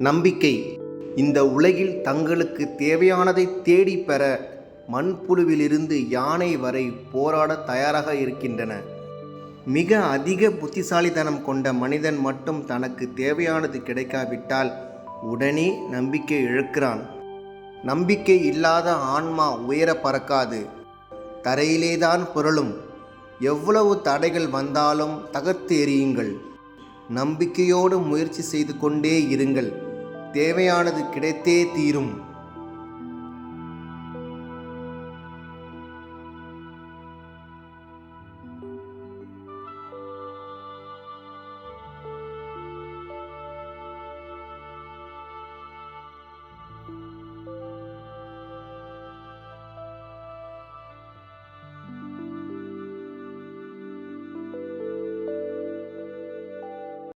நம்பிக்கை. இந்த உலகில் தங்களுக்கு தேவையானதை தேடிப் பெற மண்புழுவிலிருந்து யானை வரை போராட தயாராக இருக்கின்றன. மிக அதிக புத்திசாலித்தனம் கொண்ட மனிதன் மட்டும் தனக்கு தேவையானது கிடைக்காவிட்டால் உடனே நம்பிக்கை இழக்கிறான். நம்பிக்கை இல்லாத ஆன்மா உயர பறக்காது. தரையிலேதான் புரளும். எவ்வளவு தடைகள் வந்தாலும் தகர்த்து எறியுங்கள் நம்பிக்கையோடு முயற்சி செய்து கொண்டே இருங்கள். தேவையானது கிடைத்தே தீரும்.